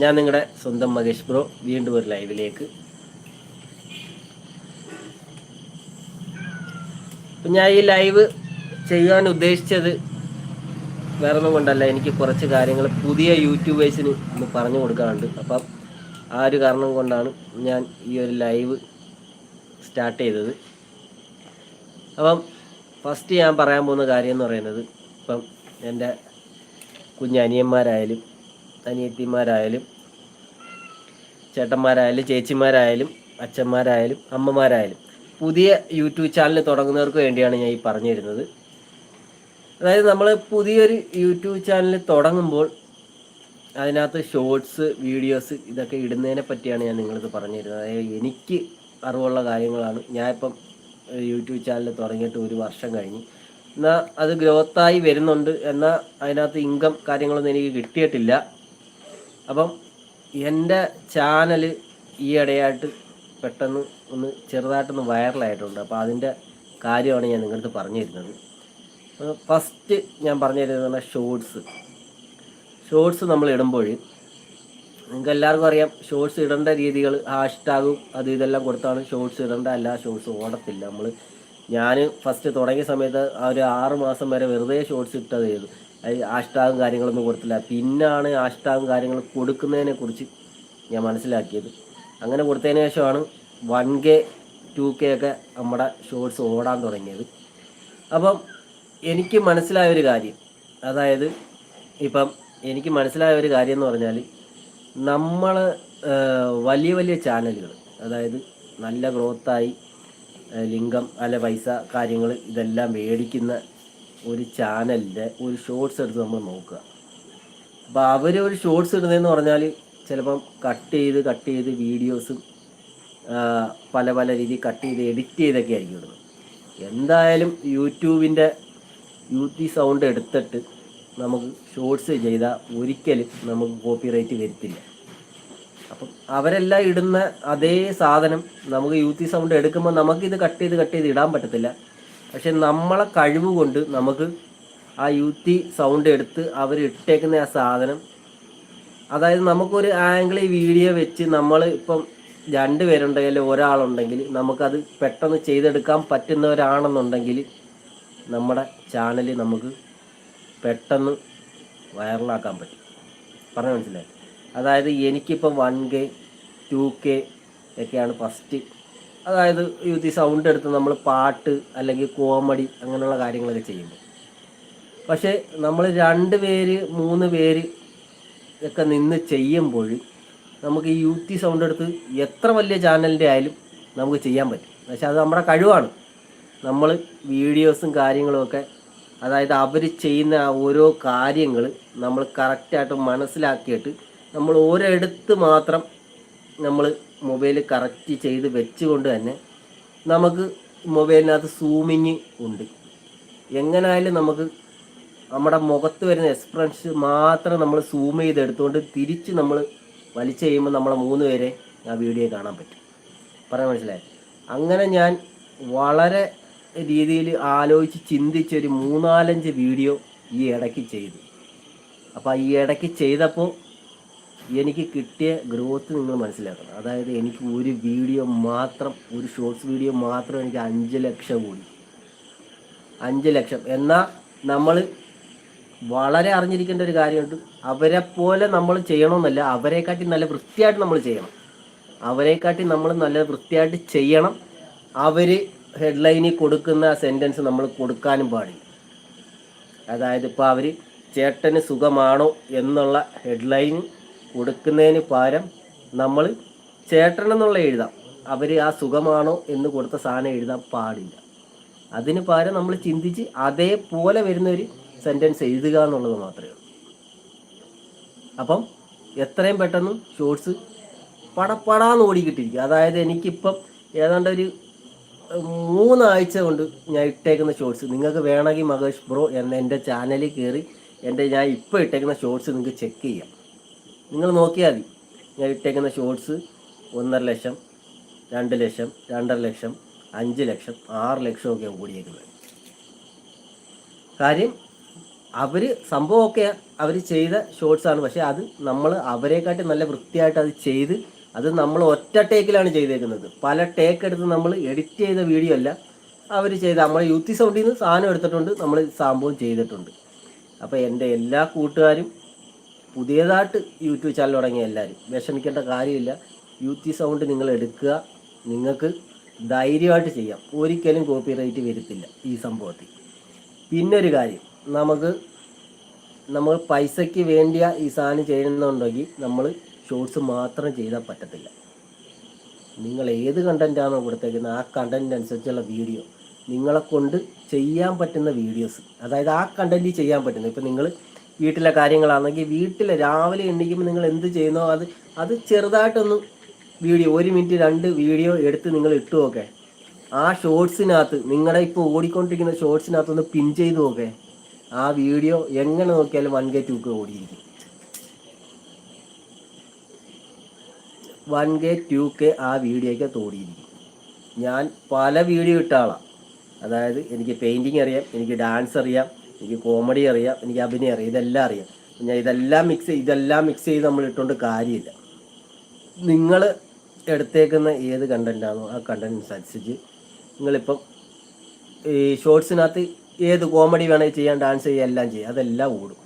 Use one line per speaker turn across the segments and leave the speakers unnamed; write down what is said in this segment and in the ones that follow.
ഞാൻ നിങ്ങളുടെ സ്വന്തം മഹേഷ് ബ്രോ വീണ്ടും ഒരു ലൈവിലേക്ക്. ഞാൻ ഈ ലൈവ് ചെയ്യാൻ ഉദ്ദേശിച്ചത് വേറെ ഒന്നും കൊണ്ടല്ല എനിക്ക് കുറച്ച് കാര്യങ്ങൾ പുതിയ യൂട്യൂബേഴ്സിന് ഒന്ന് പറഞ്ഞു കൊടുക്കാറുണ്ട് അപ്പം ആ ഒരു കാരണം കൊണ്ടാണ് ഞാൻ ഈ ഒരു ലൈവ് സ്റ്റാർട്ട് ചെയ്തത്. അപ്പം ഫസ്റ്റ് ഞാൻ പറയാൻ പോകുന്ന കാര്യം എന്ന് പറയുന്നത് ഇപ്പം എന്റെ കുഞ്ഞനിയന്മാരായാലും അനിയത്തിമാരായാലും ചേട്ടന്മാരായാലും ചേച്ചിമാരായാലും അച്ഛന്മാരായാലും അമ്മമാരായാലും പുതിയ യൂട്യൂബ് ചാനൽ തുടങ്ങുന്നവർക്ക് വേണ്ടിയാണ് ഞാൻ ഈ പറഞ്ഞു തരുന്നത് അതായത് നമ്മൾ പുതിയൊരു യൂട്യൂബ് ചാനൽ തുടങ്ങുമ്പോൾ അതിനകത്ത് ഷോർട്സ് വീഡിയോസ് ഇതൊക്കെ ഇടുന്നതിനെ പറ്റിയാണ് ഞാൻ നിങ്ങളിത് പറഞ്ഞു തരുന്നത് അതായത് എനിക്ക് അറിവുള്ള കാര്യങ്ങളാണ്. ഞാൻ ഇപ്പം യൂട്യൂബ് ചാനൽ തുടങ്ങിയിട്ട് ഒരു വർഷം കഴിഞ്ഞ്. എന്നാൽ അത് ഗ്രോത്തായി വരുന്നുണ്ട്. എന്നാൽ അതിനകത്ത് ഇൻകം കാര്യങ്ങളൊന്നും എനിക്ക് കിട്ടിയിട്ടില്ല. അപ്പം എന്റെ ചാനൽ ഈ ഇടയായിട്ട് പെട്ടെന്ന് ഒന്ന് ചെറുതായിട്ടൊന്ന് വൈറലായിട്ടുണ്ട്. അപ്പോൾ അതിന്റെ കാര്യമാണ് ഞാൻ നിങ്ങളുടെ പറഞ്ഞു തരുന്നത് ഫസ്റ്റ് ഞാൻ പറഞ്ഞു തരുന്നത് ഷോർട്സ് ഷോർട്സ് നമ്മൾ ഇടുമ്പോൾ നിങ്ങൾക്ക് എല്ലാവർക്കും അറിയാം ഷോർട്സ് ഇടേണ്ട രീതികൾ ഹാഷ്ടാഗും അത് ഇതെല്ലാം കൊടുത്താണ് ഷോർട്സ് ഇടേണ്ട എല്ലാ ഷോർട്സ് ഓടത്തില്ല. നമ്മൾ ഞാൻ ഫസ്റ്റ് തുടങ്ങിയ സമയത്ത് ആ ഒരു ആറ് മാസം വരെ വെറുതെ ഷോർട്സ് ഇട്ടത് ചെയ്തു ഹാഷ്ടാഗും കാര്യങ്ങളൊന്നും കൊടുത്തില്ല. പിന്നാണ് ഹാഷ്ടാഗും കാര്യങ്ങൾ കൊടുക്കുന്നതിനെ കുറിച്ച് ഞാൻ മനസ്സിലാക്കിയത്. അങ്ങനെ കൊടുത്തതിന് ശേഷമാണ് വൺ കെ ടു കെ ഒക്കെ നമ്മുടെ ഷോർട്സ് ഓടാൻ തുടങ്ങിയത്. അപ്പം എനിക്ക് മനസ്സിലായ ഒരു കാര്യം. അതായത് ഇപ്പം എനിക്ക് മനസ്സിലായ ഒരു കാര്യം എന്ന് പറഞ്ഞാൽ നമ്മൾ വലിയ വലിയ ചാനലുകൾ അതായത് നല്ല ഗ്രോത്തായി ലിംഗം അല്ല പൈസ കാര്യങ്ങൾ ഇതെല്ലാം മേടിക്കുന്ന ഒരു ചാനലിന്റെ ഒരു ഷോർട്സ് എടുത്ത് നമ്മൾ നോക്കുക. അപ്പോൾ അവർ ഒരു ഷോർട്സ് ഇടുന്നതെന്ന് പറഞ്ഞാൽ ചിലപ്പം കട്ട് ചെയ്ത് കട്ട് ചെയ്ത് വീഡിയോസും പല പല രീതി കട്ട് ചെയ്ത് എഡിറ്റ് ചെയ്തൊക്കെ ആയിരിക്കും ഇടുന്നത്. എന്തായാലും യൂട്യൂബിന്റെ യൂത്തി സൗണ്ട് എടുത്തിട്ട് നമുക്ക് ഷോർട്സ് ചെയ്താൽ ഒരിക്കലും നമുക്ക് കോപ്പിറൈറ്റ് വരത്തില്ല. അപ്പം അവരെല്ലാം ഇടുന്ന അതേ സാധനം നമുക്ക് യൂത്തി സൗണ്ട് എടുക്കുമ്പോൾ നമുക്കിത് കട്ട് ചെയ്ത് കട്ട് ചെയ്ത് ഇടാൻ പറ്റത്തില്ല. പക്ഷെ നമ്മളെ കഴിവ് കൊണ്ട് നമുക്ക് ആ യൂത്തി സൗണ്ട് എടുത്ത് അവർ ഇട്ടേക്കുന്ന ആ സാധനം. അതായത് നമുക്കൊരു ആംഗിൾ വീഡിയോ വെച്ച് നമ്മൾ ഇപ്പം രണ്ട് പേരുണ്ടെങ്കിൽ ഒരാളുണ്ടെങ്കിൽ നമുക്കത് പെട്ടെന്ന് ചെയ്തെടുക്കാൻ പറ്റുന്നവരാണെന്നുണ്ടെങ്കിൽ നമ്മുടെ ചാനൽ നമുക്ക് പെട്ടെന്ന് വൈറലാക്കാൻ പറ്റും. പറഞ്ഞു മനസ്സിലായി? അതായത് എനിക്കിപ്പോൾ വൺ കെ ടു കെ ഒക്കെയാണ് ഫസ്റ്റ് അതായത് യൂത്ത് ഈ സൗണ്ട് എടുത്ത് നമ്മൾ പാട്ട് അല്ലെങ്കിൽ കോമഡി അങ്ങനെയുള്ള കാര്യങ്ങളൊക്കെ ചെയ്യുമ്പോൾ പക്ഷേ നമ്മൾ രണ്ട് പേര് മൂന്ന് പേര് ഒക്കെ നിന്ന് ചെയ്യുമ്പോൾ നമുക്ക് ഈ യൂത്തി സൗണ്ട് എടുത്ത് എത്ര വലിയ ചാനലിന്റെ ആയാലും നമുക്ക് ചെയ്യാൻ പറ്റും. പക്ഷെ അത് നമ്മുടെ കഴിവാണ്. നമ്മൾ വീഡിയോസും കാര്യങ്ങളുമൊക്കെ അതായത് അവർ ചെയ്യുന്ന ഓരോ കാര്യങ്ങൾ നമ്മൾ കറക്റ്റായിട്ട് മനസ്സിലാക്കിയിട്ട് നമ്മൾ ഓരോ എടുത്ത് മാത്രം നമ്മൾ മൊബൈൽ കറക്റ്റ് ചെയ്ത് വെച്ചുകൊണ്ട് തന്നെ നമുക്ക് മൊബൈലിനകത്ത് സൂമിങ് ഉണ്ട്. എങ്ങനായാലും നമുക്ക് നമ്മുടെ മുഖത്ത് വരുന്ന എക്സ്പ്രൻസ് മാത്രം നമ്മൾ സൂം ചെയ്ത് എടുത്തുകൊണ്ട് തിരിച്ച് നമ്മൾ വലിച്ചു കഴിയുമ്പോൾ നമ്മളെ മൂന്ന് പേരെ ആ വീഡിയോ കാണാൻ പറ്റും. പറയാൻ മനസ്സിലായി? അങ്ങനെ ഞാൻ വളരെ രീതിയിൽ ആലോചിച്ച് ചിന്തിച്ചൊരു മൂന്നാലഞ്ച് വീഡിയോ ഈ ഇടയ്ക്ക് ചെയ്തു. അപ്പോൾ ഈ ഇടയ്ക്ക് ചെയ്തപ്പോൾ എനിക്ക് കിട്ടിയ ഗ്രോത്ത് നിങ്ങൾ മനസ്സിലാക്കണം. അതായത് എനിക്ക് ഒരു വീഡിയോ മാത്രം ഒരു ഷോർട്സ് വീഡിയോ മാത്രം എനിക്ക് അഞ്ച് ലക്ഷം കൂടി. അഞ്ച് ലക്ഷം. എന്നാൽ നമ്മൾ വളരെ അറിഞ്ഞിരിക്കേണ്ട ഒരു കാര്യമുണ്ട്. അവരെ പോലെ നമ്മൾ ചെയ്യണമെന്നല്ല അവരെക്കാട്ടി നല്ല വൃത്തിയായിട്ട് നമ്മൾ ചെയ്യണം. അവരെക്കാട്ടി നമ്മൾ നല്ല വൃത്തിയായിട്ട് ചെയ്യണം. അവർ ഹെഡ്ലൈനിൽ കൊടുക്കുന്ന സെന്റൻസ് നമ്മൾ കൊടുക്കാനും പാടില്ല. അതായത് ഇപ്പോൾ അവർ ചേട്ടന് സുഖമാണോ എന്നുള്ള ഹെഡ്ലൈൻ കൊടുക്കുന്നതിന് പകരം നമ്മൾ ചേട്ടനെന്നുള്ള എഴുതാം. അവർ ആ സുഖമാണോ എന്ന് കൊടുത്ത സാധനം എഴുതാൻ പാടില്ല. അതിന് പകരം നമ്മൾ ചിന്തിച്ച് അതേപോലെ വരുന്ന ഒരു സെന്റൻസ് എഴുതുക എന്നുള്ളത് മാത്രമേ ഉള്ളൂ. അപ്പം എത്രയും പെട്ടെന്ന് ഷോർട്സ് പടപ്പടാന്ന് ഓടിക്കിട്ടിരിക്കും. അതായത് എനിക്കിപ്പം ഏതാണ്ട് ഒരു മൂന്നാഴ്ച കൊണ്ട് ഞാൻ ഇട്ടേക്കുന്ന ഷോർട്സ് നിങ്ങൾക്ക് വേണമെങ്കിൽ മഹേഷ് ബ്രോ എന്ന എന്റെ ചാനലിൽ കയറി എന്റെ ഞാൻ ഇപ്പോൾ ഇട്ടേക്കുന്ന ഷോർട്സ് നിങ്ങൾക്ക് ചെക്ക് ചെയ്യാം. നിങ്ങൾ നോക്കിയാൽ മതി. ഞാൻ ഇട്ടേക്കുന്ന ഷോർട്സ് ഒന്നര ലക്ഷം രണ്ട് ലക്ഷം രണ്ടര ലക്ഷം അഞ്ച് ലക്ഷം ആറ് ലക്ഷമൊക്കെ ഓടിയേക്കുന്നത് കാര്യം അവർ സംഭവമൊക്കെ അവർ ചെയ്ത ഷോർട്സാണ് പക്ഷേ അത് നമ്മൾ അവരെക്കാട്ടി നല്ല വൃത്തിയായിട്ട് അത് ചെയ്ത് അത് നമ്മൾ ഒറ്റ ടേക്കിലാണ് ചെയ്തേക്കുന്നത്. പല ടേക്ക് എടുത്ത് നമ്മൾ എഡിറ്റ് ചെയ്ത വീഡിയോ അല്ല അവർ ചെയ്ത. നമ്മൾ യൂത്തി സൗണ്ടിൽ നിന്ന് സാധനം എടുത്തിട്ടുണ്ട് നമ്മൾ സംഭവം ചെയ്തിട്ടുണ്ട്. അപ്പോൾ എന്റെ എല്ലാ കൂട്ടുകാരും പുതിയതായിട്ട് യൂട്യൂബ് ചാനൽ തുടങ്ങിയ എല്ലാവരും വിഷമിക്കേണ്ട കാര്യമില്ല. യൂത്തി സൗണ്ട് നിങ്ങൾ എടുക്കുക. നിങ്ങൾക്ക് ധൈര്യമായിട്ട് ചെയ്യാം. ഒരിക്കലും കോപ്പി റൈറ്റ് വരത്തില്ല ഈ സംഭവത്തിൽ. പിന്നെ ഒരു കാര്യം നമുക്ക് നമ്മൾ പൈസയ്ക്ക് വേണ്ടിയ ഈ സാധനം ചെയ്യുന്നുണ്ടെങ്കിൽ നമ്മൾ ഷോർട്സ് മാത്രം ചെയ്താൽ പറ്റത്തില്ല. നിങ്ങൾ ഏത് കണ്ടന്റാണോ കൊടുത്തേക്കുന്നത് ആ കണ്ടന്റ് അനുസരിച്ചുള്ള വീഡിയോ നിങ്ങളെ കൊണ്ട് ചെയ്യാൻ പറ്റുന്ന വീഡിയോസ് അതായത് ആ കണ്ടന്റ് ചെയ്യാൻ പറ്റുന്നത്. ഇപ്പം നിങ്ങൾ വീട്ടിലെ കാര്യങ്ങളാണെങ്കിൽ വീട്ടിൽ രാവിലെ എണ്ണിക്കുമ്പോൾ നിങ്ങൾ എന്ത് ചെയ്യുന്നോ അത് അത് ചെറുതായിട്ടൊന്ന് വീഡിയോ ഒരു മിനിറ്റ് രണ്ട് വീഡിയോ എടുത്ത് നിങ്ങൾ ഇട്ടു നോക്കെ. ആ ഷോർട്സിനകത്ത് നിങ്ങളുടെ ഇപ്പോൾ ഓടിക്കൊണ്ടിരിക്കുന്ന ഷോർട്സിനകത്തൊന്ന് പിൻ ചെയ്ത് നോക്കെ. ആ വീഡിയോ എങ്ങനെ നോക്കിയാലും വൺ കെ ടു കെ ഓടിയിരിക്കും. വൺ കെ ടു കെ ആ വീഡിയോയ്ക്ക് തോടിയിരിക്കും ഞാൻ പല വീഡിയോ ഇട്ട ആളാണ് അതായത് എനിക്ക് പെയിന്റിങ് അറിയാം എനിക്ക് ഡാൻസ് അറിയാം എനിക്ക് കോമഡി അറിയാം എനിക്ക് അഭിനയം അറിയാം ഇതെല്ലാം അറിയാം. ഞാൻ ഇതെല്ലാം മിക്സ് ഇതെല്ലാം മിക്സ് ചെയ്ത് നമ്മൾ ഇട്ടുകൊണ്ട് കാര്യമില്ല. നിങ്ങൾ എടുത്തേക്കുന്ന ഏത് കണ്ടന്റാണോ ആ കണ്ടന്റ് അനുസരിച്ച് നിങ്ങളിപ്പം ഈ ഷോർട്സിനകത്ത് ഏത് കോമഡി വേണമെങ്കിൽ ചെയ്യാൻ ഡാൻസ് ചെയ്യുക എല്ലാം ചെയ്യാം അതെല്ലാം ഓടും.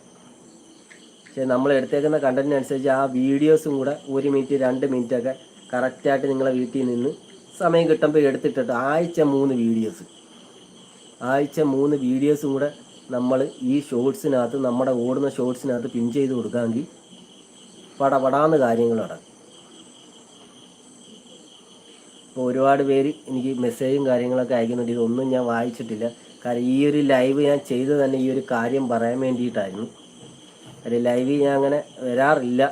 പക്ഷേ നമ്മൾ എടുത്തേക്കുന്ന കണ്ടന്റിനനുസരിച്ച് ആ വീഡിയോസും കൂടെ ഒരു മിനിറ്റ് രണ്ട് മിനിറ്റൊക്കെ കറക്റ്റായിട്ട് നിങ്ങളെ വീട്ടിൽ നിന്ന് സമയം കിട്ടുമ്പോൾ എടുത്തിട്ടിട്ട് ആഴ്ച മൂന്ന് വീഡിയോസ് ആഴ്ച മൂന്ന് വീഡിയോസും കൂടെ നമ്മൾ ഈ ഷോർട്സിനകത്ത് നമ്മുടെ ഓടുന്ന ഷോർട്സിനകത്ത് പിൻ ചെയ്ത് കൊടുക്കാമെങ്കിൽ പടപടാന്ന് കാര്യങ്ങൾ നടക്കും. ഇപ്പോൾ ഒരുപാട് പേര് എനിക്ക് മെസ്സേജും കാര്യങ്ങളൊക്കെ അയക്കുന്നുണ്ട്. ഇതൊന്നും ഞാൻ വായിച്ചിട്ടില്ല. കാരണം ഈ ഒരു ലൈവ് ഞാൻ ചെയ്ത് തന്നെ ഈ ഒരു കാര്യം പറയാൻ വേണ്ടിയിട്ടായിരുന്നു. ഒരു ലൈവ് ഞാൻ അങ്ങനെ വരാറില്ല.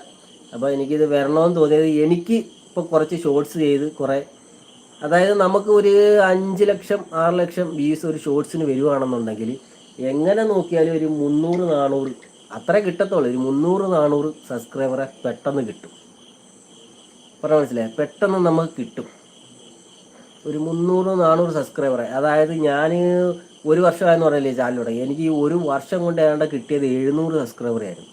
അപ്പോൾ എനിക്കിത് വരണമെന്ന് തോന്നിയത് എനിക്ക് ഇപ്പോൾ കുറച്ച് ഷോർട്സ് ചെയ്ത് കുറേ അതായത് നമുക്ക് ഒരു അഞ്ച് ലക്ഷം ആറ് ലക്ഷം വ്യൂസ് ഒരു ഷോർട്സിന് വരുവാണെന്നുണ്ടെങ്കിൽ എങ്ങനെ നോക്കിയാലും ഒരു മുന്നൂറ് നാനൂറ് അത്ര കിട്ടത്തുള്ളൂ. ഒരു മുന്നൂറ് നാനൂറ് സബ്സ്ക്രൈബറെ പെട്ടെന്ന് കിട്ടും. പറഞ്ഞ മനസ്സിലായി? പെട്ടെന്ന് നമുക്ക് കിട്ടും. ഒരു മുന്നൂറ് നാനൂറ് സബ്സ്ക്രൈബറെ അതായത് ഞാൻ ഒരു വർഷമായെന്ന് പറയല്ലേ ചാനൽ തുടങ്ങി എനിക്ക് ഈ ഒരു വർഷം കൊണ്ട് ഏതാണ്ട് കിട്ടിയത് എഴുന്നൂറ് സബ്സ്ക്രൈബർ ആയിരുന്നു.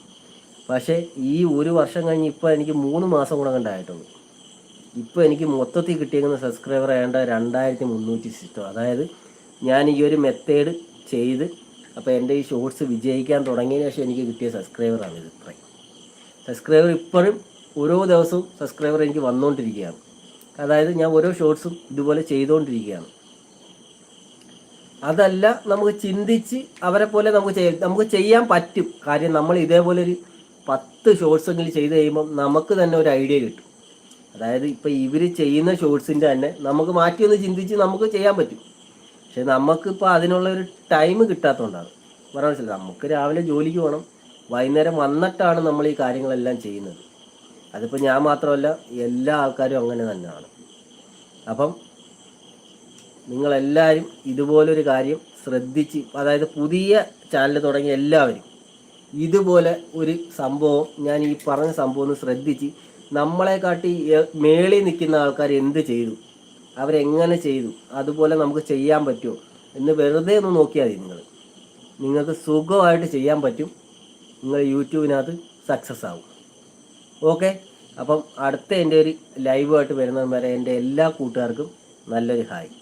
പക്ഷേ ഈ ഒരു വർഷം കഴിഞ്ഞ് ഇപ്പോൾ എനിക്ക് മൂന്ന് മാസം കൂടെ കണ്ടായിട്ടുള്ളൂ ഇപ്പോൾ എനിക്ക് മൊത്തത്തിൽ കിട്ടിയിരിക്കുന്ന സബ്സ്ക്രൈബർ ഏതാണ്ട് രണ്ടായിരത്തി മുന്നൂറ്റി സിസ്റ്റം അതായത് ഞാൻ ഈ ഒരു മെത്തേഡ് ചെയ്ത് അപ്പോൾ എന്റെ ഈ ഷോർട്സ് വിജയിക്കാൻ തുടങ്ങിയതിന് ശേഷം എനിക്ക് കിട്ടിയ സബ്സ്ക്രൈബറാണ് ഇത് ഇത്രയും. സബ്സ്ക്രൈബർ ഇപ്പോഴും ഓരോ ദിവസവും സബ്സ്ക്രൈബർ എനിക്ക് വന്നുകൊണ്ടിരിക്കുകയാണ് അതായത് ഞാൻ ഓരോ ഷോർട്സും ഇതുപോലെ ചെയ്തുകൊണ്ടിരിക്കുകയാണ് അതല്ല നമുക്ക് ചിന്തിച്ച് അവരെ പോലെ നമുക്ക് ചെയ്യാം നമുക്ക് ചെയ്യാൻ പറ്റും. കാര്യം നമ്മൾ ഇതേപോലെ ഒരു പത്ത് ഷോർട്സ് എങ്കിലും ചെയ്ത് കഴിയുമ്പം നമുക്ക് തന്നെ ഒരു ഐഡിയ കിട്ടും. അതായത് ഇപ്പം ഇവർ ചെയ്യുന്ന ഷോർട്സിന്റെ തന്നെ നമുക്ക് മാറ്റി ഒന്ന് ചിന്തിച്ച് നമുക്ക് ചെയ്യാൻ പറ്റും. പക്ഷെ നമുക്കിപ്പോൾ അതിനുള്ള ഒരു ടൈം കിട്ടാത്തതുകൊണ്ടാണ് പറയാൻ മനസ്സിലായി നമുക്ക് രാവിലെ ജോലിക്ക് പോകണം വൈകുന്നേരം വന്നിട്ടാണ് നമ്മൾ ഈ കാര്യങ്ങളെല്ലാം ചെയ്യുന്നത്. അതിപ്പോൾ ഞാൻ മാത്രമല്ല എല്ലാ ആൾക്കാരും അങ്ങനെ തന്നെയാണ്. അപ്പം നിങ്ങളെല്ലാവരും ഇതുപോലൊരു കാര്യം ശ്രദ്ധിച്ച് അതായത് പുതിയ ചാനൽ തുടങ്ങിയ എല്ലാവരും ഇതുപോലെ ഒരു സംഭവം ഞാൻ ഈ പറഞ്ഞ സംഭവം ഒന്ന് ശ്രദ്ധിച്ച് നമ്മളെക്കാട്ടി മേളിൽ നിൽക്കുന്ന ആൾക്കാർ എന്ത് ചെയ്തു? അവരെങ്ങനെ ചെയ്തു? അതുപോലെ നമുക്ക് ചെയ്യാൻ പറ്റുമോ? എന്ന് വെറുതെ ഒന്ന് നോക്കിയാൽ മതി നിങ്ങൾ നിങ്ങൾക്ക് സുഖമായിട്ട് ചെയ്യാൻ പറ്റും. നിങ്ങൾ യൂട്യൂബിനകത്ത് സക്സസ് ആവും. ഓക്കെ അപ്പം അടുത്ത എന്റെ ഒരു ലൈവായിട്ട് വരുന്നത് വരെ എന്റെ എല്ലാ കൂട്ടുകാർക്കും നല്ലൊരു ഹായ്.